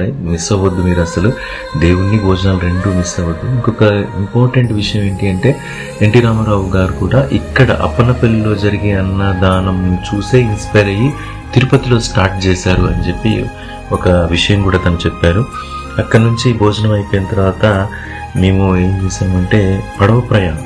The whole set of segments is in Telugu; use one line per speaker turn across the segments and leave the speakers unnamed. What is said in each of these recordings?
మిస్ అవ్వద్దు మీరు అసలు. దేవుణ్ణి భోజనాలు రెండు మిస్ అవ్వద్దు. ఇంకొక ఇంపార్టెంట్ విషయం ఏంటి అంటే ఎన్టీ రామారావు గారు కూడా ఇక్కడ అప్పనపల్లిలో జరిగే అన్నదానం చూసే ఇన్స్పైర్ అయ్యి తిరుపతిలో స్టార్ట్ చేశారు అని చెప్పి ఒక విషయం కూడా తను చెప్పారు. అక్కడ నుంచి భోజనం అయిపోయిన తర్వాత మేము ఏం చేసామంటే పడవ ప్రయాణం.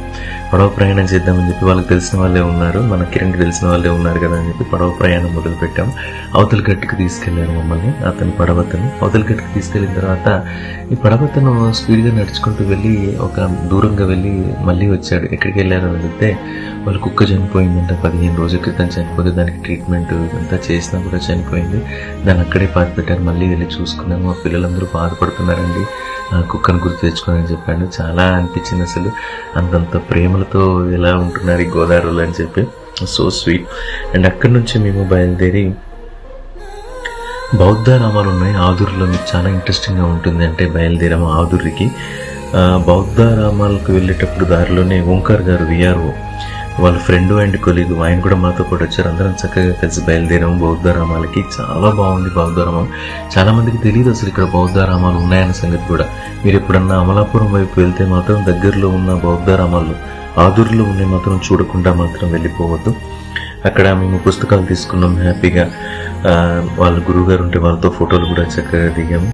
పడవ ప్రయాణం చేద్దామని చెప్పి వాళ్ళకి తెలిసిన వాళ్ళే ఉన్నారు. మన కిరణ్కి తెలిసిన వాళ్ళే ఉన్నారు కదా అని చెప్పి పడవ ప్రయాణం మొదలుపెట్టాం. అవతల గట్టుకు తీసుకెళ్ళారు మమ్మల్ని అతని పడవతను. అవతల గట్టుకు తీసుకెళ్ళిన తర్వాత ఈ పడవతను స్పీడ్గా నడుచుకుంటూ వెళ్ళి ఒక దూరంగా వెళ్ళి మళ్ళీ వచ్చాడు. ఎక్కడికి వెళ్ళారని అడిగితే వాళ్ళు కుక్క చనిపోయిందంట. పదిహేను రోజుల క్రితం చనిపోతే దానికి ట్రీట్మెంట్ అంతా చేసినా కూడా చనిపోయింది. దాన్ని అక్కడే పాతి పెట్టారు మళ్ళీ వెళ్ళి చూసుకున్నాము. మా పిల్లలందరూ బాధపడుతున్నారండి. ఆ కుక్కను గుర్తు తెచ్చుకోనని చెప్పాను. చాలా అనిపించింది అసలు. అంతంత ప్రేమలతో ఎలా ఉంటున్నారు ఈ గోదావరిలో అని చెప్పి. So sweet. అండ్ అక్కడి నుంచి మేము బయలుదేరి బౌద్ధ రామాలు ఉన్నాయి. ఆదుర్లో మీకు చాలా ఇంట్రెస్టింగ్గా ఉంటుంది అంటే బయలుదేరాము ఆదుర్రికి బౌద్ధ రామాలకు వెళ్ళేటప్పుడు దారిలోనే ఓంకార్ గారు విఆర్ఓ వాళ్ళ ఫ్రెండ్ అండ్ కొలీగ్ ఆయన కూడా మాతో పాటు వచ్చారు. అందరం చక్కగా కలిసి బయలుదేరాము. బౌద్ధ రామాలకి చాలా బాగుంది బౌద్ధరామం. చాలామందికి చాలా మందికి తెలియదు అసలు ఇక్కడ బౌద్ధ రామాలు ఉన్నాయన్న సంగతి కూడా. మీరు ఎప్పుడన్నా అమలాపురం వైపు వెళ్తే మాత్రం దగ్గరలో ఉన్న బౌద్ధ రామాలు ఆదుర్లో ఉన్నాయి మాత్రం చూడకుండా మాత్రం వెళ్ళిపోవద్దు. అక్కడ మేము పుస్తకాలు తీసుకున్నాం హ్యాపీగా. వాళ్ళ గురువు గారు ఉంటే వాళ్ళతో ఫోటోలు కూడా చక్కగా దిగాము.